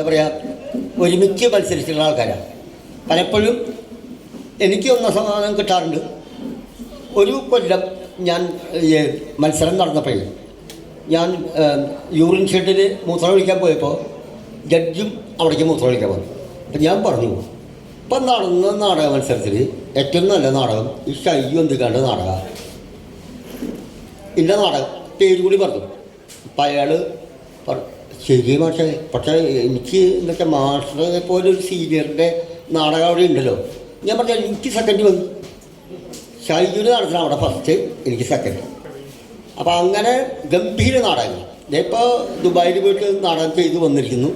എന്താ പറയുക ഒരുമിച്ച് മത്സരിച്ചിട്ടുള്ള ആൾക്കാരാണ് പലപ്പോഴും എനിക്ക് ഒന്നാം കിട്ടാറുണ്ട്. ഒരു കൊല്ലം ഞാൻ മത്സരം നടന്നപ്പോഴേ ഞാൻ യൂറിൻ ഷെഡിൽ മൂത്രമൊഴിക്കാൻ പോയപ്പോൾ ജഡ്ജും അവിടേക്ക് മൂത്രമൊഴിക്കാൻ വന്നു. അപ്പം ഞാൻ പറഞ്ഞു ഇപ്പം നടന്ന നാടക മത്സരത്തിൽ ഏറ്റവും നല്ല നാടകം ഈ ഷൈജു എന്തിക്കാണ്ട് നാടകമാണ് ഇന്ന നാടകം പേര് കൂടി പറഞ്ഞു. അപ്പം അയാൾ പറഞ്ഞു ശരി പക്ഷേ പക്ഷേ എനിക്ക് എന്നൊക്കെ മാസ്റ്ററെ പോലെ ഒരു സീനിയറിന്റെ നാടകം അവിടെ ഉണ്ടല്ലോ. ഞാൻ പറഞ്ഞാൽ എനിക്ക് സെക്കൻഡ് വന്നു ഷൈജുന് നടത്തണം അവിടെ ഫസ്റ്റ് എനിക്ക് സെക്കൻഡ് അപ്പോൾ അങ്ങനെ ഗംഭീര നാടകങ്ങൾ. ഇപ്പോൾ ദുബായിൽ പോയിട്ട് നാടകം ചെയ്തു വന്നിരിക്കുന്നു.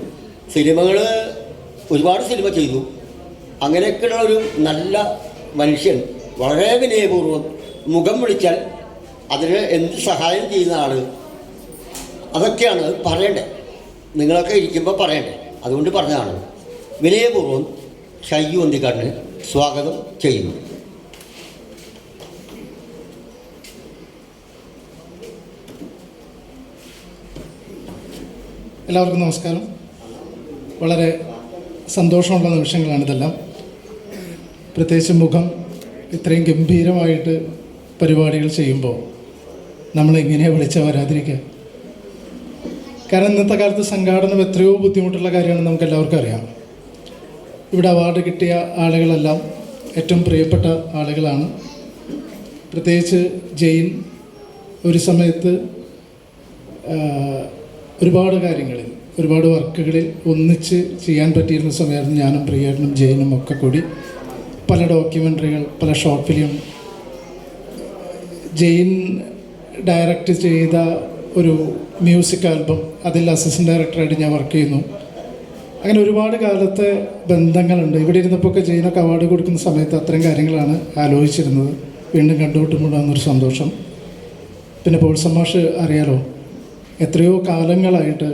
സിനിമകൾ ഒരുപാട് സിനിമ ചെയ്തു. അങ്ങനെയൊക്കെയുള്ള ഒരു നല്ല മനുഷ്യൻ വളരെ വിനയപൂർവം മുഖം വിളിച്ചാൽ അതിന് എന്ത് സഹായം ചെയ്യുന്ന ആൾ അതൊക്കെയാണ് പറയണ്ടേ നിങ്ങളൊക്കെ ഇരിക്കുമ്പോൾ പറയണ്ടേ? അതുകൊണ്ട് പറഞ്ഞതാണ്. വിനയപൂർവം ഷയ്യു ഒന്തിക്കാടിന് സ്വാഗതം ചെയ്യുന്നു. എല്ലാവർക്കും നമസ്കാരം. വളരെ സന്തോഷമുള്ള നിമിഷങ്ങളാണ് ഇതെല്ലാം. പ്രത്യേകിച്ച് മുഖം ഇത്രയും ഗംഭീരമായിട്ട് പരിപാടികൾ ചെയ്യുമ്പോൾ നമ്മളിങ്ങനെ വിളിച്ചാൽ വരാതിരിക്കുക കാരണം ഇന്നത്തെ കാലത്ത് സംഘാടനം എത്രയോ ബുദ്ധിമുട്ടുള്ള കാര്യമാണ് നമുക്ക് എല്ലാവർക്കും അറിയാം. ഇവിടെ അവാർഡ് കിട്ടിയ ആളുകളെല്ലാം ഏറ്റവും പ്രിയപ്പെട്ട ആളുകളാണ്. പ്രത്യേകിച്ച് ജെയിൻ ഒരു സമയത്ത് ഒരുപാട് കാര്യങ്ങളിൽ ഒരുപാട് വർക്കുകളിൽ ഒന്നിച്ച് ചെയ്യാൻ പറ്റിയിരുന്ന സമയമായിരുന്നു ഞാനും പ്രിയേട്ടനും ജെയിനും ഒക്കെ കൂടി. പല ഡോക്യുമെന്ററികൾ പല ഷോർട്ട് ഫിലിം ജെയിൻ ഡയറക്റ്റ് ചെയ്ത ഒരു മ്യൂസിക് ആൽബം അതിൽ അസിസ്റ്റന്റ് ഡയറക്ടറായിട്ട് ഞാൻ വർക്ക് ചെയ്യുന്നു. അങ്ങനെ ഒരുപാട് കാലത്തെ ബന്ധങ്ങളുണ്ട്. ഇവിടെ ഇരുന്നപ്പോൾ ജെയിനൊക്കെ അവാർഡ് കൊടുക്കുന്ന സമയത്ത് അത്തരം കാര്യങ്ങളാണ് ആലോചിച്ചിരുന്നത്. വീണ്ടും കണ്ടുമുട്ടുമ്പോഴാണെന്നൊരു സന്തോഷം. പിന്നെ പോൾ സമാഷ് അറിയാലോ എത്രയോ കാലങ്ങളായിട്ട്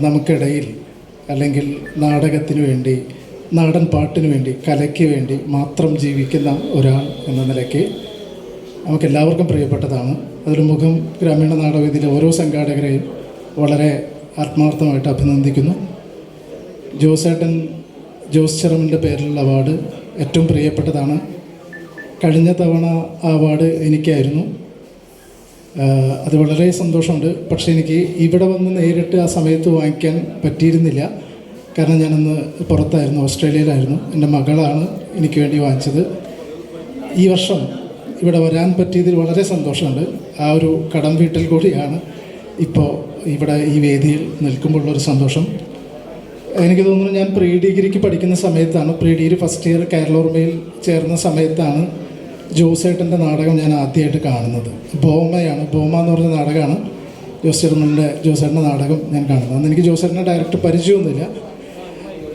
നമുക്കിടയിൽ അല്ലെങ്കിൽ നാടകത്തിന് വേണ്ടി നാടൻ പാട്ടിന് വേണ്ടി കലയ്ക്ക് വേണ്ടി മാത്രം ജീവിക്കുന്ന ഒരാൾ എന്ന നിലയ്ക്ക് നമുക്ക് എല്ലാവർക്കും പ്രിയപ്പെട്ടതാണ്. അതിൽ മുഖം ഗ്രാമീണ നാടകവേദിയിലെ ഓരോ സംഘാടകരെയും വളരെ ആത്മാർത്ഥമായിട്ട് അഭിനന്ദിക്കുന്നു. ജോസേട്ടൻ ജോസ് ചെറമിന്റെ പേരിലുള്ള അവാർഡ് ഏറ്റവും പ്രിയപ്പെട്ടതാണ്. കഴിഞ്ഞ തവണ ആ അവാർഡ് എനിക്കായിരുന്നു. അത് വളരെ സന്തോഷമുണ്ട്. പക്ഷേ എനിക്ക് ഇവിടെ വന്ന് നേരിട്ട് ആ സമയത്ത് വാങ്ങിക്കാൻ പറ്റിയിരുന്നില്ല. കാരണം ഞാനന്ന് പുറത്തായിരുന്നു ഓസ്ട്രേലിയയിലായിരുന്നു. എന്റെ മകളാണ് എനിക്ക് വേണ്ടി വാങ്ങിച്ചത്. ഈ വർഷം ഇവിടെ വരാൻ പറ്റിയതിൽ വളരെ സന്തോഷമുണ്ട്. ആ ഒരു കടം വീട്ടിൽ കൂടിയാണ് ഇപ്പോൾ ഇവിടെ ഈ വേദിയിൽ നിൽക്കുമ്പോഴുള്ളൊരു സന്തോഷം. എനിക്ക് തോന്നുന്നു ഞാൻ പ്രീ ഡിഗ്രിക്ക് പഠിക്കുന്ന സമയത്താണ് പ്രീ ഡിഗ്രി ഫസ്റ്റ് ഇയർ കേരളോർമയിൽ ചേർന്ന സമയത്താണ് ജോസേട്ടന്റെ നാടകം ഞാൻ ആദ്യമായിട്ട് കാണുന്നത്. ബോമയാണ് ബോമ എന്ന് പറഞ്ഞ നാടകമാണ് ജോസ് ജോസേട്ടന്റെ നാടകം ഞാൻ കാണുന്നത്. അന്ന് എനിക്ക് ജോസേട്ടന്റെ ഡയറക്റ്റ് പരിചയമൊന്നുമില്ല.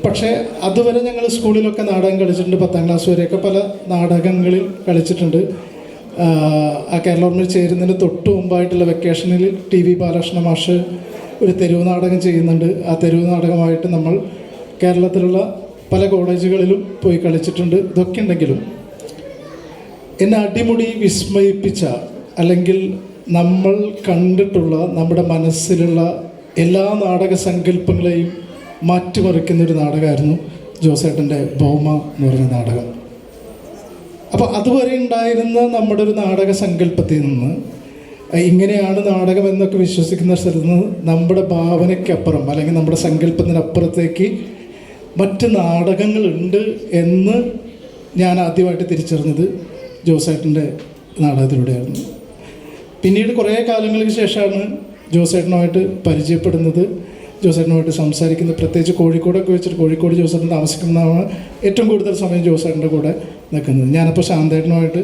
പക്ഷേ അതുവരെ ഞങ്ങൾ സ്കൂളിലൊക്കെ നാടകം കളിച്ചിട്ടുണ്ട് പത്താം ക്ലാസ് വരെയൊക്കെ പല നാടകങ്ങളിൽ കളിച്ചിട്ടുണ്ട്. ആ കേരള ഓർമ്മയിൽ ചേരുന്നതിന് തൊട്ട് മുമ്പായിട്ടുള്ള വെക്കേഷനിൽ ടി വി ബാലകൃഷ്ണ മാഷ് ഒരു തെരുവ് നാടകം ചെയ്യുന്നുണ്ട്. ആ തെരുവ് നാടകമായിട്ട് നമ്മൾ കേരളത്തിലുള്ള പല കോളേജുകളിലും പോയി കളിച്ചിട്ടുണ്ട്. ഇതൊക്കെ ഉണ്ടെങ്കിലും എന്നെ അടിമുടി വിസ്മയിപ്പിച്ച അല്ലെങ്കിൽ നമ്മൾ കണ്ടിട്ടുള്ള നമ്മുടെ മനസ്സിലുള്ള എല്ലാ നാടക സങ്കല്പങ്ങളെയും മാറ്റിമറിക്കുന്ന ഒരു നാടകമായിരുന്നു ജോസേട്ടന്റെ ഭൗമ എന്ന് പറഞ്ഞ നാടകം. അപ്പോൾ അതുവരെ ഉണ്ടായിരുന്ന നമ്മുടെ ഒരു നാടക സങ്കല്പത്തിൽ നിന്ന് ഇങ്ങനെയാണ് നാടകം എന്നൊക്കെ വിശ്വസിക്കുന്ന സ്ഥലത്ത് നിന്ന് നമ്മുടെ ഭാവനയ്ക്കപ്പുറം അല്ലെങ്കിൽ നമ്മുടെ സങ്കല്പത്തിനപ്പുറത്തേക്ക് മറ്റ് നാടകങ്ങളുണ്ട് എന്ന് ഞാൻ ആദ്യമായിട്ട് തിരിച്ചറിഞ്ഞത് ജോസേട്ടന്റെ നാടകത്തിലൂടെയായിരുന്നു. പിന്നീട് കുറേ കാലങ്ങൾക്ക് ശേഷമാണ് ജോസേട്ടനുമായിട്ട് പരിചയപ്പെടുന്നത് ജോസേട്ടനുമായിട്ട് സംസാരിക്കുന്നത് പ്രത്യേകിച്ച് കോഴിക്കോടൊക്കെ വെച്ചിട്ട് കോഴിക്കോട് ജോസേട്ടൻ താമസിക്കുന്നതാണ് ഏറ്റവും കൂടുതൽ സമയം ജോസേട്ടന്റെ കൂടെ നിൽക്കുന്നത്. ഞാനപ്പോൾ ശാന്തേട്ടനുമായിട്ട്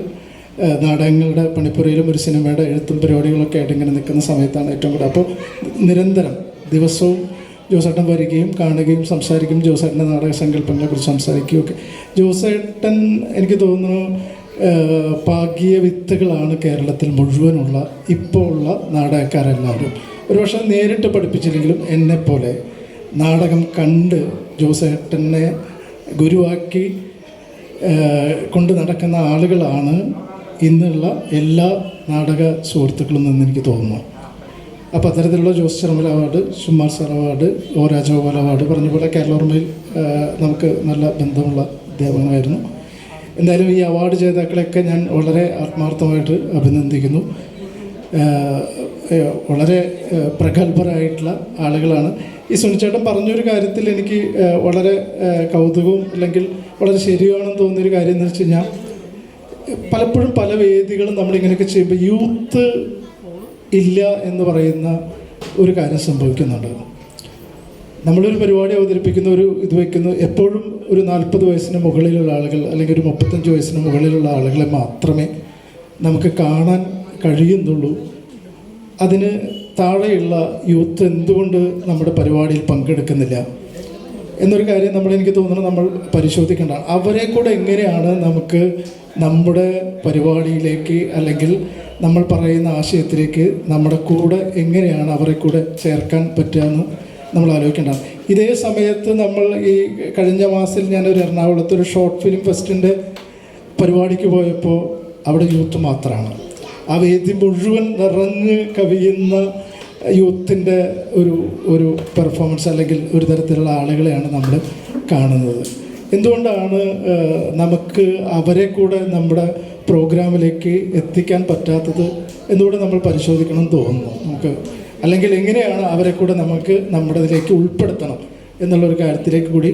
നാടകങ്ങളുടെ പണിപ്പുരയിലും ഒരു സിനിമയുടെ എഴുത്തും പരിപാടികളൊക്കെ ആയിട്ട് ഇങ്ങനെ നിൽക്കുന്ന സമയത്താണ് ഏറ്റവും കൂടുതൽ. അപ്പോൾ നിരന്തരം ദിവസവും ജോസേട്ടൻ വരികയും കാണുകയും സംസാരിക്കുകയും ജോസേട്ടന്റെ നാടക സങ്കല്പങ്ങളെക്കുറിച്ച് സംസാരിക്കുകയും ഒക്കെ ജോസേട്ടൻ എനിക്ക് തോന്നുന്നു പാകിയ വിത്തുകളാണ് കേരളത്തിൽ മുഴുവനുള്ള ഇപ്പോൾ ഉള്ള നാടകക്കാരെല്ലാവരും. ഒരുപക്ഷെ നേരിട്ട് പഠിപ്പിച്ചില്ലെങ്കിലും എന്നെപ്പോലെ നാടകം കണ്ട് ജോസേട്ടനെ ഗുരുവാക്കി കൊണ്ട് നടക്കുന്ന ആളുകളാണ് ഇന്നുള്ള എല്ലാ നാടക സുഹൃത്തുക്കളും എന്ന് എനിക്ക് തോന്നുന്നു അപ്പോൾ അത്തരത്തിലുള്ള ജോസ് ശർമ്മൽ award സുമാർ sir award O Rajagopal award പറഞ്ഞ പോലെ കേരളോർമ്മയിൽ നമുക്ക് നല്ല ബന്ധമുള്ള അധ്യാപകനായിരുന്നു എന്തായാലും ഈ അവാർഡ് ജേതാക്കളെയൊക്കെ ഞാൻ വളരെ ആത്മാർത്ഥമായിട്ട് അഭിനന്ദിക്കുന്നു. വളരെ പ്രഗത്ഭരായിട്ടുള്ള ആളുകളാണ്. ഈ സുനിച്ചേട്ടൻ പറഞ്ഞൊരു കാര്യത്തിൽ എനിക്ക് വളരെ കൗതുകവും അല്ലെങ്കിൽ വളരെ ശരിയാണെന്ന് തോന്നിയൊരു കാര്യം എന്ന് വെച്ച് കഴിഞ്ഞാൽ പലപ്പോഴും പല വേദികളും നമ്മളിങ്ങനെയൊക്കെ ചെയ്യുമ്പോൾ യൂത്ത് ഇല്ല എന്ന് പറയുന്ന ഒരു കാര്യം സംഭവിക്കുന്നുണ്ട്. നമ്മളൊരു പരിപാടി അവതരിപ്പിക്കുന്ന ഒരു ഇത് വയ്ക്കുന്നു എപ്പോഴും ഒരു നാൽപ്പത് വയസ്സിന് മുകളിലുള്ള ആളുകൾ അല്ലെങ്കിൽ ഒരു മുപ്പത്തഞ്ച് വയസ്സിന് മുകളിലുള്ള ആളുകളെ മാത്രമേ നമുക്ക് കാണാൻ കഴിയുന്നുള്ളൂ. അതിന് താഴെയുള്ള യൂത്ത് എന്തുകൊണ്ട് നമ്മുടെ പരിപാടിയിൽ പങ്കെടുക്കുന്നില്ല? എന്നൊരു കാര്യം നമ്മൾ എനിക്ക് തോന്നുന്നു നമ്മൾ പരിശോധിക്കേണ്ട. അവരെ കൂടെ എങ്ങനെയാണ് നമുക്ക് നമ്മുടെ പരിപാടിയിലേക്ക് അല്ലെങ്കിൽ നമ്മൾ പറയുന്ന ആശയത്തിലേക്ക് നമ്മുടെ കൂടെ എങ്ങനെയാണ് അവരെ കൂടെ ചേർക്കാൻ പറ്റുകയെന്ന് നമ്മൾ ആലോചിക്കേണ്ടതാണ് ഇതേ സമയത്ത് നമ്മൾ ഈ കഴിഞ്ഞ മാസത്തിൽ ഞാനൊരു എറണാകുളത്ത് ഒരു ഷോർട്ട് ഫിലിം ഫെസ്റ്റിന്റെ പരിപാടിക്ക് പോയപ്പോൾ അവിടെ യൂത്ത് മാത്രമാണ് ആ വേദി മുഴുവൻ നിറഞ്ഞ് കവിയുന്ന യൂത്തിന്റെ ഒരു ഒരു പെർഫോമൻസ് അല്ലെങ്കിൽ ഒരു തരത്തിലുള്ള ആളുകളെയാണ് നമ്മൾ കാണുന്നത്. എന്തുകൊണ്ടാണ് നമുക്ക് അവരെ കൂടെ നമ്മുടെ പ്രോഗ്രാമിലേക്ക് എത്തിക്കാൻ പറ്റാത്തത് എന്നുകൂടെ നമ്മൾ പരിശോധിക്കണം എന്ന് തോന്നുന്നു. നമുക്ക് അല്ലെങ്കിൽ എങ്ങനെയാണ് അവരെ കൂടെ നമുക്ക് നമ്മുടെ ഇതിലേക്ക് ഉൾപ്പെടുത്തണം എന്നുള്ളൊരു കാര്യത്തിലേക്ക് കൂടി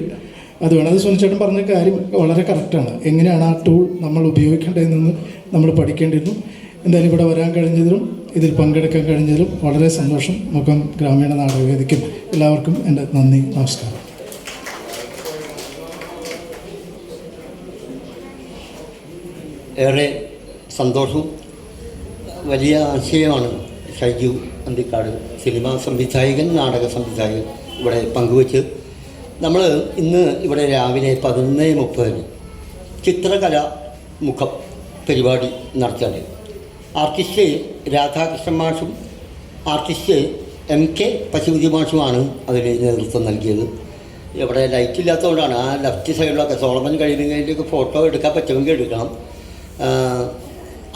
അത് വേണം. അത് സുനിച്ചേട്ടൻ പറഞ്ഞ കാര്യം വളരെ കറക്റ്റാണ് എങ്ങനെയാണ് ആ ടൂൾ നമ്മൾ ഉപയോഗിക്കേണ്ടതെന്ന് നമ്മൾ പഠിക്കേണ്ടിയിരുന്നു. എന്തായാലും ഇവിടെ വരാൻ കഴിഞ്ഞതിലും ഇതിൽ പങ്കെടുക്കാൻ കഴിഞ്ഞതിലും വളരെ സന്തോഷം. മുഖം ഗ്രാമീണ നാടകവേദിക്കും എല്ലാവർക്കും എന്റെ നന്ദി നമസ്കാരം. ഏറെ സന്തോഷം. വലിയ ആശയമാണ് ഷൈജു അന്തിക്കാട് സിനിമാ സംവിധായകൻ നാടക സംവിധായകൻ ഇവിടെ പങ്കുവച്ച്. നമ്മൾ ഇന്ന് ഇവിടെ രാവിലെ പതിനൊന്ന് മുപ്പതിന് ചിത്രകല മുഖം പരിപാടി നടത്തുകയാണ് ആർട്ടിസ്റ്റ് രാധാകൃഷ്ണൻ മാഷും ആർട്ടിസ്റ്റ് എം കെ പശുപതി മാഷുമാണ് അതിന് നേതൃത്വം നൽകിയത്. ഇവിടെ ലൈറ്റ് ഇല്ലാത്തതുകൊണ്ടാണ് ആ ലെഫ്റ്റ് സൈഡിലൊക്കെ സോളമൻ കഴിയുന്നതിന്റെയൊക്കെ ഫോട്ടോ എടുക്കാൻ പറ്റുമെങ്കിൽ എടുക്കണം.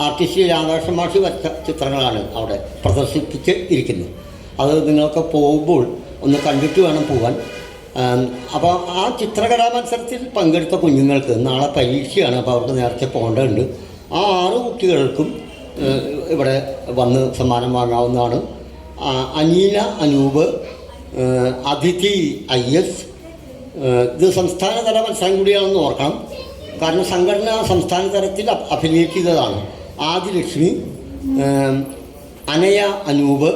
ആർട്ടിസ്റ്റ് രാധാകൃഷ്ണൻ മാഷ് വരച്ച ചിത്രങ്ങളാണ് അവിടെ പ്രദർശിപ്പിച്ച് ഇരിക്കുന്നത്. അത് നിങ്ങളൊക്കെ പോകുമ്പോൾ ഒന്ന് കണ്ടിട്ട് വേണം പോകാൻ അപ്പോൾ ആ ചിത്രകലാ മത്സരത്തിൽ പങ്കെടുത്ത കുഞ്ഞുങ്ങൾക്ക് നാളെ പരീക്ഷയാണ് അപ്പോൾ അവർക്ക് നേരത്തെ പോകേണ്ടതുണ്ട്. ആ ആറ് കുട്ടികൾക്കും ഇവിടെ വന്ന് സമ്മാനം വാങ്ങാവുന്നതാണ്. അനീല അനൂപ് അതിഥി ഐ എസ് ഇത് സംസ്ഥാനതല മത്സരം കൂടിയാണെന്ന് ഓർക്കണം. കാരണം സംഘടന സംസ്ഥാന തലത്തിൽ അഭിനയിക്കുന്നതാണ്. ആദിലക്ഷ്മി അനയ അനൂപ്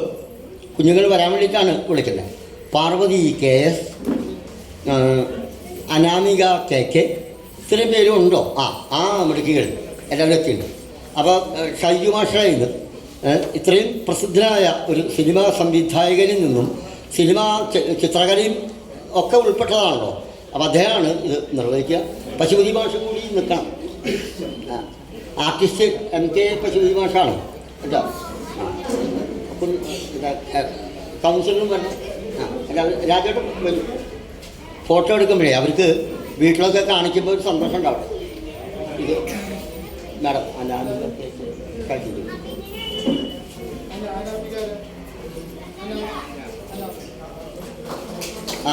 കുഞ്ഞുങ്ങൾ വരാൻ വേണ്ടിയിട്ടാണ് വിളിക്കുന്നത്. Parvathi K S Anamika K K ഇത്രയും പേരും ഉണ്ടോ ആ ആ മിടുക്കികൾ. എല്ലാവരും എത്തിയിട്ടുണ്ട്. അപ്പോൾ ഷൈജു ഇത്രയും പ്രസിദ്ധനായ ഒരു സിനിമാ സംവിധായകനിൽ നിന്നും സിനിമാ ചിത്രകലയും ഒക്കെ ഉൾപ്പെട്ടതാണല്ലോ. അപ്പോൾ അദ്ദേഹമാണ് ഇത് നിർവഹിക്കുക. പശുപതി മാഷ കൂടി നിൽക്കണം. ആർട്ടിസ്റ്റ് എം കെ പശുപതി മാഷാണ്. കേട്ടോ? കൗൺസിലും വരണം ആ എല്ലാവരും രാജേട്ടും വരും. ഫോട്ടോ എടുക്കുമ്പോഴേ അവർക്ക് വീട്ടിലൊക്കെ കാണിക്കുമ്പോൾ ഒരു സന്തോഷം ഉണ്ടാവും ഇത് മാഡം അല്ലാതെ കഴിഞ്ഞു ആ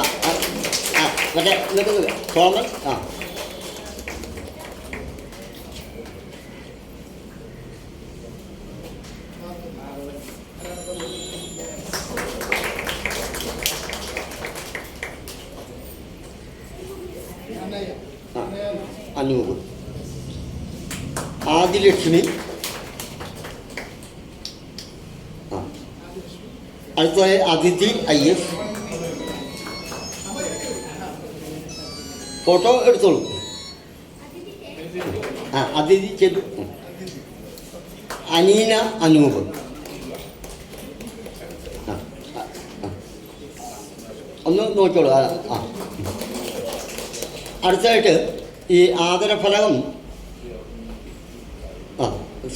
ആ, മറ്റേ എന്നിട്ട് ആ ആ, അനൂപ് ആദിലക്ഷ്മി അതുപോലെ അതിഥി ഐ എഫ് ഫോട്ടോ എടുത്തോളൂ. ആ അതിഥി ചെയ്തു. അനീന അനൂപ്. ഒന്ന് നോക്കിയോളൂ ആ അടുത്തായിട്ട് ഈ ആദരഫലകം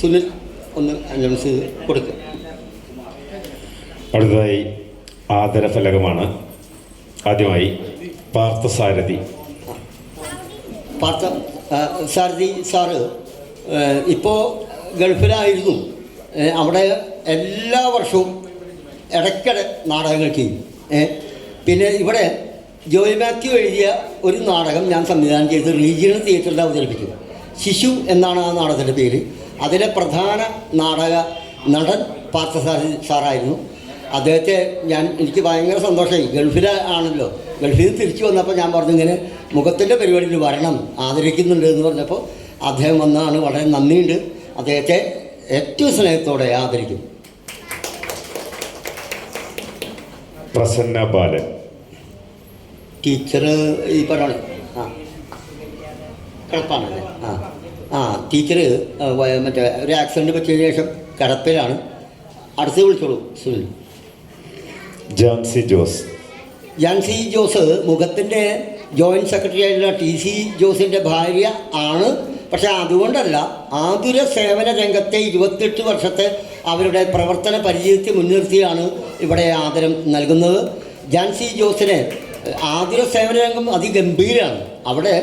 സുനിൽ ഒന്ന് അനൗൺസ് ചെയ്ത് കൊടുക്കുക അടുത്തതായി ആദരഫലകമാണ്. ആദ്യമായി പാർത്ഥസാരഥി പാർത്ഥ സാരഥി സാറ് ഇപ്പോൾ ഗൾഫിലായിരുന്നു അവിടെ എല്ലാ വർഷവും ഇടയ്ക്കിടെ നാടകങ്ങൾ ചെയ്യും. പിന്നെ ഇവിടെ ജോയ് മാത്യു എഴുതിയ ഒരു നാടകം ഞാൻ സംവിധാനം ചെയ്ത് റീജിയണൽ തിയേറ്ററിൽ അവതരിപ്പിക്കും. ശിശു എന്നാണ് ആ നാടകത്തിന്റെ പേര്. അതിലെ പ്രധാന നാടക നടൻ പാർത്ഥസാരഥി സാറായിരുന്നു. അദ്ദേഹത്തെ ഞാൻ എനിക്ക് ഭയങ്കര സന്തോഷമായി. ഗൾഫിൽ ആണല്ലോ. ഗൾഫിൽ നിന്ന് തിരിച്ചു വന്നപ്പോൾ ഞാൻ പറഞ്ഞു ഇങ്ങനെ മുഖത്തിന്റെ പരിപാടിയിൽ വരണം ആദരിക്കുന്നുണ്ട് എന്ന് പറഞ്ഞപ്പോൾ അദ്ദേഹം വന്നതാണ്. വളരെ നന്ദിയുണ്ട്. അദ്ദേഹത്തെ ഏറ്റവും സ്നേഹത്തോടെ ആദരിക്കും. പ്രസന്ന ബാലൻ. ടീച്ചർ ഈ പറഞ്ഞ ആ. കിടപ്പാണല്ലേ? ആ. ആ ടീച്ചർ മറ്റേ ഒരു ആക്സിഡന്റ് പറ്റിയതിന് ശേഷം കിടപ്പിലാണ് അടുത്ത് വിളിച്ചോളൂ സുനിൽ. ജാൻസി ജോസ്. ജാൻസി ജോസ് മുഖത്തിന്റെ ജോയിന്റ് സെക്രട്ടറി ആയിട്ടുള്ള ടി സി ജോസിന്റെ ഭാര്യ ആണ്. പക്ഷേ അതുകൊണ്ടല്ല ആതുര സേവന രംഗത്തെ ഇരുപത്തെട്ട് വർഷത്തെ അവരുടെ പ്രവർത്തന പരിചയത്തെ മുൻനിർത്തിയാണ് ഇവിടെ ആദരം നൽകുന്നത്. ജാൻസി ജോസിനെ ആതുര സേവന രംഗം അതിഗംഭീരമാണ് അവിടെ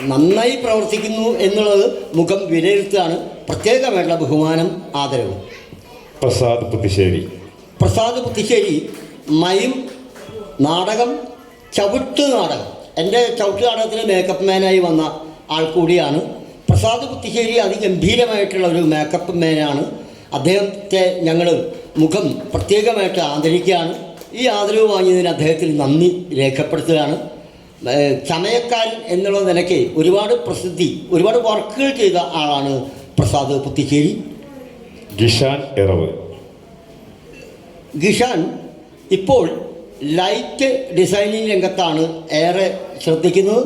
നന്നായി പ്രവർത്തിക്കുന്നു എന്നുള്ളത് മുഖം വിലയിരുത്തുകയാണ് പ്രത്യേകമായിട്ടുള്ള ബഹുമാനം ആദരവ്. പ്രസാദ് പുത്തിശ്ശേരി. പ്രസാദ് പുത്തിശ്ശേരി മയും നാടകം ചവിട്ട് നാടകം. എന്റെ ചവിട്ട് നാടകത്തിന് മേക്കപ്പ് മാനായി വന്ന ആൾ കൂടിയാണ്. പ്രസാദ് പുത്തിശ്ശേരി അതിഗംഭീരമായിട്ടുള്ള ഒരു മേക്കപ്പ് മാനാണ് അദ്ദേഹത്തെ ഞങ്ങൾ മുഖം പ്രത്യേകമായിട്ട് ആദരിക്കുകയാണ്. ഈ ആദരവ് വാങ്ങിയതിന് അദ്ദേഹത്തിന് നന്ദി രേഖപ്പെടുത്തുകയാണ്. ചമയക്കാരൻ എന്നുള്ള നിലയ്ക്ക് ഒരുപാട് പ്രസിദ്ധി ഒരുപാട് വർക്കുകൾ ചെയ്ത ആളാണ് പ്രസാദ് പുത്തിശ്ശേരി. ഗിഷാൻ എറവ്. ഗിഷാൻ ഇപ്പോൾ ലൈറ്റ് ഡിസൈനിങ് രംഗത്താണ് ഏറെ ശ്രദ്ധിക്കുന്നത്.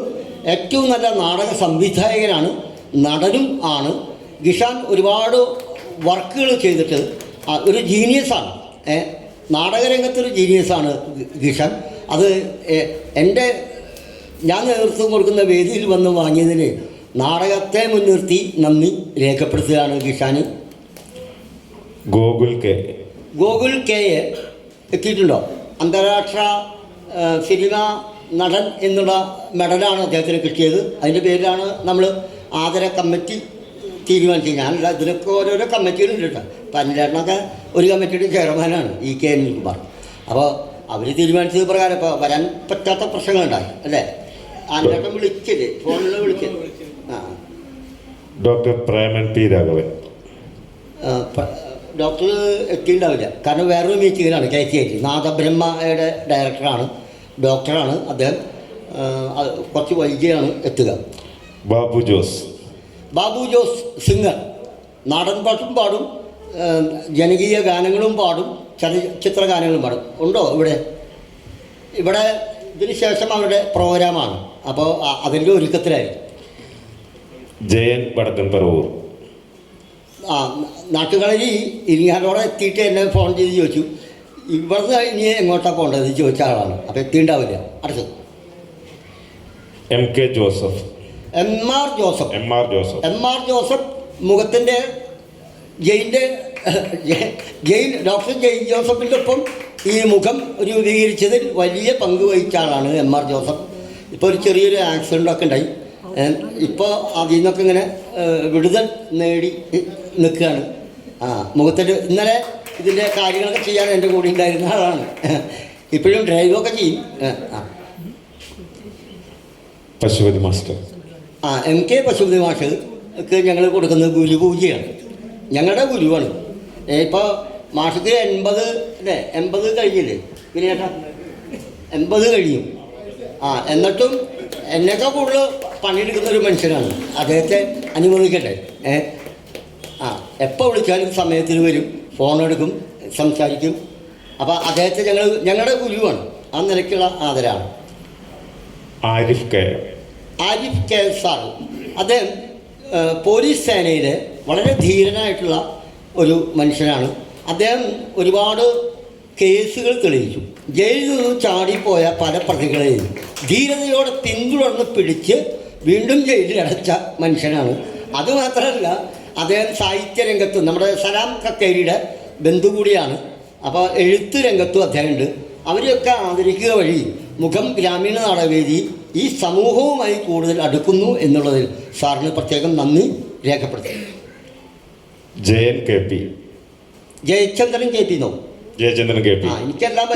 ഏറ്റവും നല്ല നാടക സംവിധായകനാണ് നടനും ആണ്. ഗിഷാൻ ഒരുപാട് വർക്കുകൾ ചെയ്തിട്ട് ഒരു ജീനിയസാണ് നാടകരംഗത്തൊരു ജീനിയസാണ് ഗിഷാൻ. അത് എന്റെ ഞാൻ നേതൃത്വം കൊടുക്കുന്ന വേദിയിൽ വന്ന് വാങ്ങിയതിന് നാടകത്തെ മുൻനിർത്തി നന്ദി രേഖപ്പെടുത്തുകയാണ് കിഷാന്. Gokul K. Gokul K A എത്തിയിട്ടുണ്ടോ? അന്താരാഷ്ട്ര സിനിമ നടൻ എന്നുള്ള മെഡലാണ് അദ്ദേഹത്തിന് കിട്ടിയത്. അതിന്റെ പേരിലാണ് നമ്മൾ ആദര കമ്മിറ്റി തീരുമാനിച്ചത്. ഞാനല്ല ഇതിനൊക്കെ ഓരോരോ കമ്മിറ്റികളുണ്ട് കേട്ടോ. ഇപ്പം അഞ്ചേട്ടനൊക്കെ ഒരു കമ്മിറ്റിയുടെ ചെയർമാനാണ് ഇ കെ അനിൽകുമാർ. അപ്പോൾ അവർ തീരുമാനിച്ചത് പ്രകാരം ഇപ്പോൾ വരാൻ പറ്റാത്ത പ്രശ്നങ്ങളുണ്ടായി അല്ലേ? അഞ്ചേട്ടൻ വിളിച്ചില്ലേ ഫോണിൽ വിളിച്ചത് ആ. Doctor Preman P Raghavan. Doctor എത്തിയിട്ടുണ്ടാവില്ല കാരണം വേറൊരു മീറ്റിങ്ങിലാണ് കെ സി ഐ ടി. നാദബ്രഹ്മയുടെ ഡയറക്ടറാണ് ഡോക്ടറാണ് അദ്ദേഹം. കുറച്ച് വൈകിയാണ് എത്തുക. ബാബു ജോസ്. ബാബു ജോസ് സിംഗർ. നാടൻ പാട്ടും പാടും ജനകീയ ഗാനങ്ങളും പാടും ചലച്ചിത്ര ഗാനങ്ങളും പാടും. ഉണ്ടോ ഇവിടെ? ഇവിടെ ഇതിന് ശേഷം അവരുടെ പ്രോഗ്രാമാണ് അപ്പോൾ അതിന്റെ ഒരുക്കത്തിലായിരുന്നു ജയൻ വടക്കൻ പറവൂർ. ആ നാട്ടുകളിൽ ഇരിങ്ങാലോടെ എത്തിയിട്ട് എന്നെ ഫോൺ ചെയ്ത് ചോദിച്ചു. ഇവിടുന്ന് ഇനി എങ്ങോട്ടാണ് പോകേണ്ടത് ചോദിച്ച ആളാണ്. അപ്പോൾ എത്തിയിട്ടുണ്ടാവില്ല അടുത്ത് M K Joseph. M R Joseph. M R Joseph. M R Joseph മുഖത്തിന്റെ ജയിന്റെ ജെയിൻ ഡോക്ടർ ജെയിൻ ജോസഫിന്റെ ഒപ്പം ഈ മുഖം രൂപീകരിച്ചതിൽ വലിയ പങ്ക് വഹിച്ച ആളാണ് എം ആർ ജോസഫ്. ഇപ്പോൾ ഒരു ചെറിയൊരു ആക്സിഡന്റ് ഒക്കെ ഉണ്ടായി. ഇപ്പോൾ അതിൽ നിന്നൊക്കെ ഇങ്ങനെ വിടുതൽ നേടി നിൽക്കുകയാണ്. ആ മുഖത്തിന്റെ ഇന്നലെ ഇതിന്റെ കാര്യങ്ങളൊക്കെ ചെയ്യാൻ എന്റെ കൂടെ ഉണ്ടായിരുന്ന ആളാണ്. ഇപ്പോഴും ഡ്രൈവൊക്കെ ചെയ്യും. ആ. പശുപതി മാസ്റ്റർ. ആ എം കെ പശുപതി മാഷക്ക് ഞങ്ങൾ കൊടുക്കുന്നത് ഗുരുപൂജയാണ് ഞങ്ങളുടെ ഗുരുവാണ്. ഇപ്പോൾ മാഷക്ക് എൺപത് അല്ലേ എൺപത് കഴിഞ്ഞില്ലേ? പിന്നെ ചേട്ടാ എൺപത് കഴിയും. ആ എന്നിട്ടും എന്നെക്കാൾ കൂടുതൽ പണിയെടുക്കുന്ന ഒരു മനുഷ്യനാണ്. അദ്ദേഹത്തെ അനുഭവിക്കട്ടെ ഏ? ആ എപ്പോൾ വിളിച്ചാലും സമയത്തിന് വരും. ഫോൺ എടുക്കും സംസാരിക്കും. അപ്പോൾ അദ്ദേഹത്തെ ഞങ്ങൾ ഞങ്ങളുടെ ഗുരുവാണ്. ആ നിലയ്ക്കുള്ള ആദരാണ്. Arif K. Arif K sir. അദ്ദേഹം പോലീസ് സേനയിലെ വളരെ ധീരനായിട്ടുള്ള ഒരു മനുഷ്യനാണ്. അദ്ദേഹം ഒരുപാട് കേസുകൾ തെളിയിച്ചു. ജയിലിൽ നിന്ന് ചാടിപ്പോയ പല പ്രതികളെയും ധീരതയോടെ പിന്തുടർന്ന് പിടിച്ച് വീണ്ടും ജയിലിൽ അടച്ച മനുഷ്യനാണ്. അതുമാത്രമല്ല അദ്ദേഹം സാഹിത്യ രംഗത്ത് നമ്മുടെ സലാം കക്കേരിയുടെ ബന്ധു കൂടിയാണ്. അപ്പോൾ എഴുത്ത് രംഗത്തും അദ്ദേഹമുണ്ട്. അവരെയൊക്കെ ആദരിക്കുക വഴി മുഖം ഗ്രാമീണ നാടകവേദി ഈ സമൂഹവുമായി കൂടുതൽ അടുക്കുന്നു എന്നുള്ളതിൽ സാറിന് പ്രത്യേകം നന്ദി രേഖപ്പെടുത്തി Jayan K P. Jayachandran K P no Jayachandran K P. എനിക്കെല്ലാം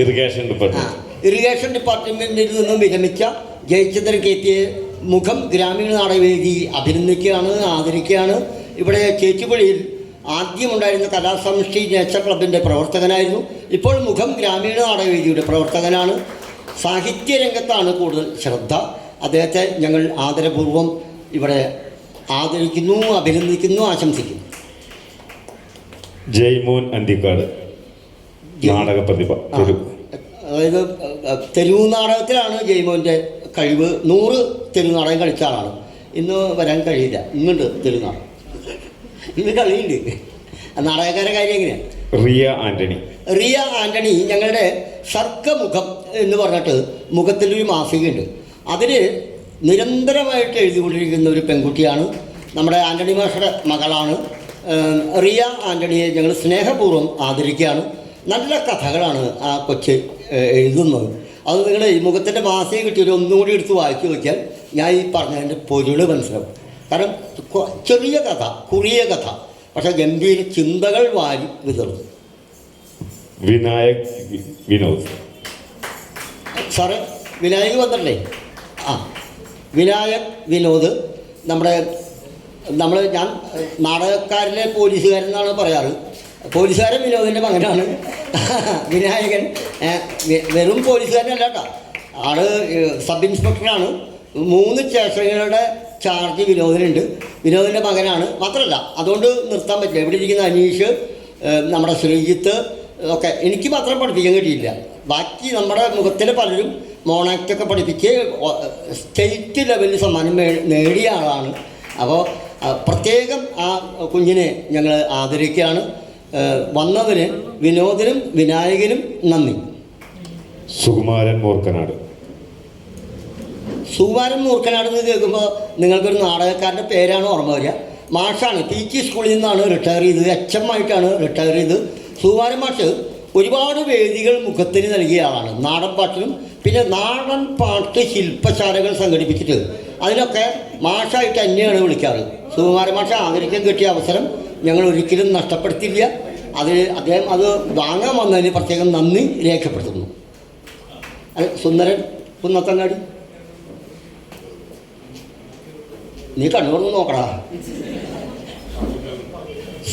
ഇറിഗേഷൻ ഡിപ്പാർട്ട്മെന്റ് ഇറിഗേഷൻ ഡിപ്പാർട്ട്മെന്റിൽ നിന്നും വിരമിച്ച ജയചന്ദ്രൻ കെ പി മുഖം ഗ്രാമീണ നാടകവേദി അഭിനന്ദിക്കുകയാണ് ആദരിക്കുകയാണ്. ഇവിടെ ചേച്ചുപുഴയിൽ ആദ്യമുണ്ടായിരുന്ന കലാസമഷ്ടി നേച്ചർ ക്ലബിന്റെ പ്രവർത്തകനായിരുന്നു. ഇപ്പോൾ മുഖം ഗ്രാമീണ നാടകവേദിയുടെ പ്രവർത്തകനാണ്. സാഹിത്യ രംഗത്താണ് കൂടുതൽ ശ്രദ്ധ. അദ്ദേഹത്തെ ഞങ്ങൾ ആദരപൂർവം ഇവിടെ ആദരിക്കുന്നു അഭിനന്ദിക്കുന്നു ആശംസിക്കുന്നു. ജയ്മോൻ അന്തിക്കാട്. നാടക പ്രതിഭ അതായത് തെലുങ്ക് നാടകത്തിലാണ് ജയ്മോന്റെ കഴിവ്. നൂറ് തെരുവ് നാടകം കളിച്ച ആളാണ്. ഇന്ന് വരാൻ കഴിയില്ല. ഇന്നുണ്ട് തെരുവ് നാടകം. ഇന്ന് കളിയുണ്ട്. നാടകക്കാരെ നാടകക്കാരുടെ കാര്യം എങ്ങനെയാണ് റിയ ആന്റണി. റിയ ആന്റണി ഞങ്ങളുടെ സർക്കമുഖം എന്ന് പറഞ്ഞിട്ട് മുഖത്തിലൊരു മാസികയുണ്ട്. അതിൽ നിരന്തരമായിട്ട് എഴുതിക്കൊണ്ടിരിക്കുന്ന ഒരു പെൺകുട്ടിയാണ്. നമ്മുടെ ആന്റണി മാഷയുടെ മകളാണ്. റിയ ആന്റണിയെ ഞങ്ങൾ സ്നേഹപൂർവം ആദരിക്കുകയാണ്. നല്ല കഥകളാണ് ആ കൊച്ച് എഴുതുന്നത്. അത് നിങ്ങൾ ഈ മുഖത്തിന്റെ മാസിക കിട്ടിയൊരു ഒന്നും കൂടി എടുത്ത് വായിച്ചു നോക്കിയാൽ ഞാൻ ഈ പറഞ്ഞതിന്റെ പൊരുൾ മനസ്സിലാവും. കാരണം ചെറിയ കഥ കുറിയ കഥ. പക്ഷെ ഗംഭീര ചിന്തകൾ വാരി വിതറുന്നു. വിനായക് വിനോദ്. സാറേ വിനായക് വന്നിട്ടില്ലേ ആ വിനായക് വിനോദ് നമ്മുടെ നമ്മൾ ഞാൻ നാടകക്കാരിലെ പോലീസുകാരൻ എന്നാണ് പറയാറ്. പോലീസുകാരൻ വിനോദിന്റെ മകനാണ്. വിനായകൻ വെറും പോലീസുകാരനല്ല കേട്ടോ. ആൾ സബ് ഇൻസ്പെക്ടറാണ്. മൂന്ന് സ്റ്റേഷനുകളുടെ ചാർജ് വിനോദിനുണ്ട്. വിനോദിന്റെ മകനാണ്. മാത്രമല്ല അതുകൊണ്ട് നിർത്താൻ പറ്റില്ല. ഇവിടെ ഇരിക്കുന്ന അനീഷ് നമ്മുടെ ശ്രീജിത്ത് ഒക്കെ എനിക്ക് മാത്രം പഠിപ്പിക്കാൻ കഴിയില്ല ബാക്കി നമ്മുടെ മുഖത്തിലെ പലരും മോണാക്റ്റൊക്കെ പഠിപ്പിച്ച് സ്റ്റേറ്റ് ലെവലിൽ സമ്മാനം നേടിയ ആളാണ്. അപ്പോൾ പ്രത്യേകം ആ കുഞ്ഞിനെ ഞങ്ങൾ ആദരിക്കുകയാണ്. വന്നതിന് വിനോദനും വിനായകനും നന്ദി. സുകുമാരൻ മൂർക്കനാട്. സുകുമാരൻ മൂർക്കനാട് എന്ന് കേൾക്കുമ്പോൾ നിങ്ങൾക്കൊരു നാടകക്കാരന്റെ പേരാണ് ഓർമ്മ വരിക. മാഷാണ് പി ജി സ്കൂളിൽ നിന്നാണ് റിട്ടയർ ചെയ്തത്. എച്ച് എം ആയിട്ടാണ് റിട്ടയർ ചെയ്തത്. സുകുമാരൻ മാഷ് ഒരുപാട് വേദികൾ മുഖത്തിന് നൽകിയ ആളാണ്. നാടൻ പാട്ടിലും പിന്നെ നാടൻ പാട്ട് ശില്പശാലകൾ സംഘടിപ്പിച്ചിട്ട്. അതിനൊക്കെ മാഷായിട്ട് തന്നെയാണ് വിളിക്കാറ്. സുകുമാരൻ മാഷ് ആഗ്രഹിക്കാൻ കിട്ടിയ അവസരം ഞങ്ങൾ ഒരിക്കലും നഷ്ടപ്പെടുത്തില്ല അത് അദ്ദേഹം അത് വാങ്ങാൻ വന്നതിന് പ്രത്യേകം നന്ദി രേഖപ്പെടുത്തുന്നു. സുന്ദരൻ കുന്നത്തങ്ങാടി നീ കണ്ണൂർന്ന് നോക്കടാ.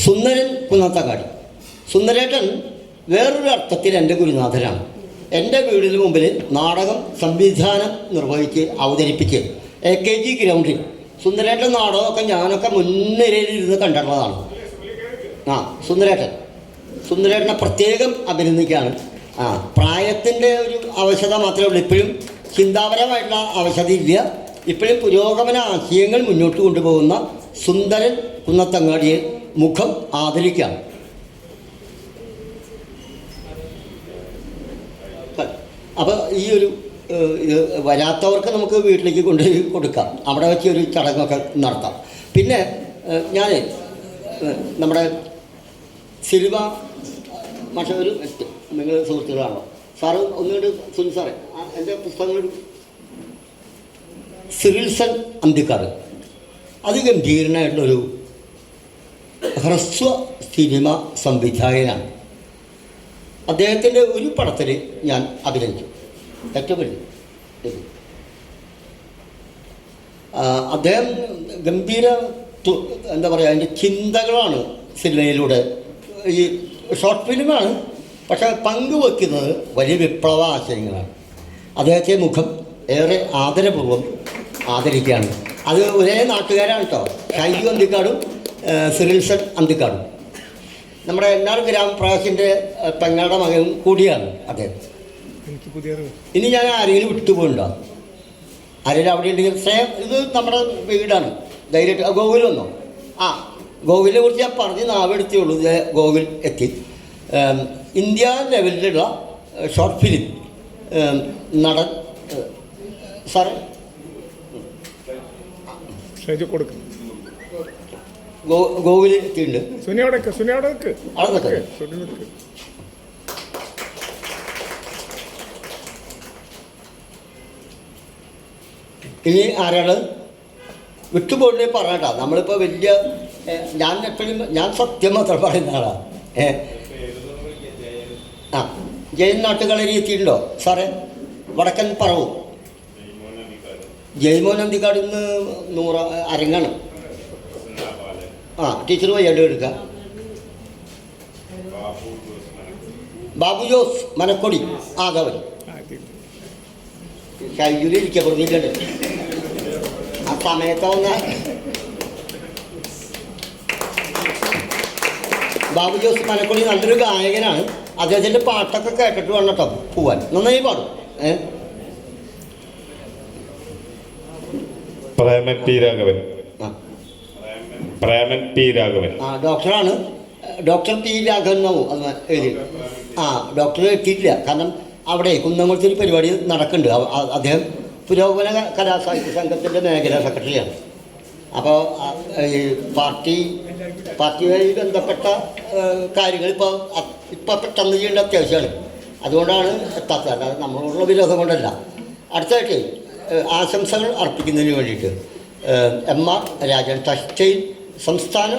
സുന്ദരൻ കുന്നത്തങ്ങാടി സുന്ദരേട്ടൻ വേറൊരു അർത്ഥത്തിൽ എന്റെ ഗുരുനാഥനാണ്. എന്റെ വീടിന് മുമ്പിൽ നാടകം സംവിധാനം നിർവഹിച്ച് അവതരിപ്പിച്ച് എ കെ ജി ഗ്രൗണ്ടിൽ. സുന്ദരേട്ടൻ നാടകമൊക്കെ ഞാനൊക്കെ മുൻനിരയിലിരുന്ന് കണ്ടിട്ടുള്ളതാണ്. ആ സുന്ദരേട്ടൻ. സുന്ദരേട്ടനെ പ്രത്യേകം അഭിനന്ദിക്കുകയാണ്. ആ പ്രായത്തിന്റെ ഒരു ആവശ്യത മാത്രമേ ഉള്ളൂ. ഇപ്പോഴും ചിന്താപരമായിട്ടുള്ള ആവശ്യത ഇല്ല. ഇപ്പോഴും പുരോഗമന ആശയങ്ങൾ മുന്നോട്ട് കൊണ്ടുപോകുന്ന സുന്ദരൻ കുന്നത്തങ്ങാടിയെ മുഖം ആദരിക്കാം അപ്പോൾ ഈ ഒരു ഇത് വരാത്തവർക്ക് നമുക്ക് വീട്ടിലേക്ക് കൊണ്ടുപോയി കൊടുക്കാം. അവിടെ വെച്ച് ഒരു ചടങ്ങൊക്കെ നടത്താം. പിന്നെ ഞാൻ നമ്മുടെ സിൽവ പക്ഷേ ഒരു എട്ട് നിങ്ങൾ സുഹൃത്തുക്കളാണോ? സാറ് ഒന്നുകൊണ്ട് സുനിൽ സാറേ എന്റെ പുസ്തകങ്ങൾ സിറിൽസൺ അന്തിക്കാട്. അതിഗംഭീരനായിട്ടുള്ളൊരു ഹ്രസ്വ സിനിമ സംവിധായകനാണ്. അദ്ദേഹത്തിന്റെ ഒരു പടത്തിൽ ഞാൻ അഭിനയിച്ചു ഏറ്റവും വലിയ അദ്ദേഹം ഗംഭീര എന്താ പറയുക അതിന്റെ ചിന്തകളാണ് സിനിമയിലൂടെ ഈ ഷോർട്ട് ഫിലിമാണ്. പക്ഷേ പങ്കുവെക്കുന്നത് വലിയ വിപ്ലവ ആശയങ്ങളാണ്. അദ്ദേഹത്തെ മുഖം ഏറെ ആദരപൂർവം ആദരിക്കുകയാണ്. അത് ഒരേ നാട്ടുകാരാണ് കേട്ടോ. ഷൈജു അന്തിക്കാടും സിറിൽസൺ അന്തിക്കാടും. നമ്മുടെ എന്നാർ ഗ്രാമപ്രകാശിന്റെ പെങ്ങളുടെ മകനും കൂടിയാണ് അദ്ദേഹം. ഇനി ഞാൻ ആരെങ്കിലും വിട്ടുപോയിണ്ടോ ആരെങ്കിലും അവിടെ ഉണ്ടെങ്കിൽ സ്നേഹം ഇത് നമ്മുടെ വീടാണ്. ധൈര്യമായിട്ട് ഗോകുലൊന്നോ ആ ഗോകുലിനെ കുറിച്ച് ഞാൻ പറഞ്ഞ് നാവെടുത്തേ ഉള്ളൂ. ഗോകുൽ എത്തി. ഇന്ത്യ ലെവലിലുള്ള ഷോർട്ട് ഫിലിം നടൻ സാർ സാറേ? ഷൈജു കൊടുക്കും. എത്തിയിട്ടുണ്ട്. ഇനി ആരാണ്? വിട്ടുപോലെ പറഞ്ഞാട്ടാ നമ്മളിപ്പോ വലിയ ഞാൻ എപ്പോഴും ഞാൻ സത്യം മാത്രം പറയുന്ന ആളാണ് ഏ? ജയൻ നാട്ടുകളെ എത്തിയിട്ടുണ്ടോ? സാറേ വടക്കൻ പറവും. ജയ്മോൻ അന്തിക്കാട് ഇന്ന് നൂറ അരങ്ങാണ്. ആ ടീച്ചർ വയ്യാണ്ട് എടുക്കുക ബാബു ജോസ് മനക്കൊടി ആദവൻ കയ്യൂരി ഇരിക്കപ്പെടുന്നില്ലുണ്ട് ആ സമയത്ത് വന്ന ബാബു ജോസ് മലക്കുളി നല്ലൊരു ഗായകനാണ്. അദ്ദേഹത്തിന്റെ പാട്ടൊക്കെ കേട്ടിട്ട് വേണം കേട്ടോ പോവാൻ. നന്നായി പാടും. ഏ? പ്രേമൻ പി രാഘവൻ. ആ. പ്രേമൻ പി രാഘവൻ. ആ ഡോക്ടറാണ്. ഡോക്ടർ പി രാഘവൻ എന്നാവും അത് എഴുതി. ആ ഡോക്ടർ എത്തിയിട്ടില്ല. കാരണം അവിടെ കുന്നംകുളത്തിൽ പരിപാടി നടക്കുന്നുണ്ട്. അദ്ദേഹം പുരോഗമന കലാസാഹിത്യ സംഘത്തിന്റെ മേഖലാ സെക്രട്ടറിയാണ്. അപ്പോൾ ഈ പാർട്ടി പാർട്ടിയുമായി ബന്ധപ്പെട്ട കാര്യങ്ങൾ ഇപ്പോൾ ഇപ്പോൾ പെട്ടെന്ന് ചെയ്യേണ്ട അത്യാവശ്യമാണ്. അതുകൊണ്ടാണ് എത്താത്തത്. അല്ലാതെ നമ്മളോടുള്ള വിരോധം കൊണ്ടല്ല. അടുത്തായിട്ട് ആശംസകൾ അർപ്പിക്കുന്നതിന് വേണ്ടിയിട്ട് എം ആർ രാജൻ ടച്ച് സംസ്ഥാന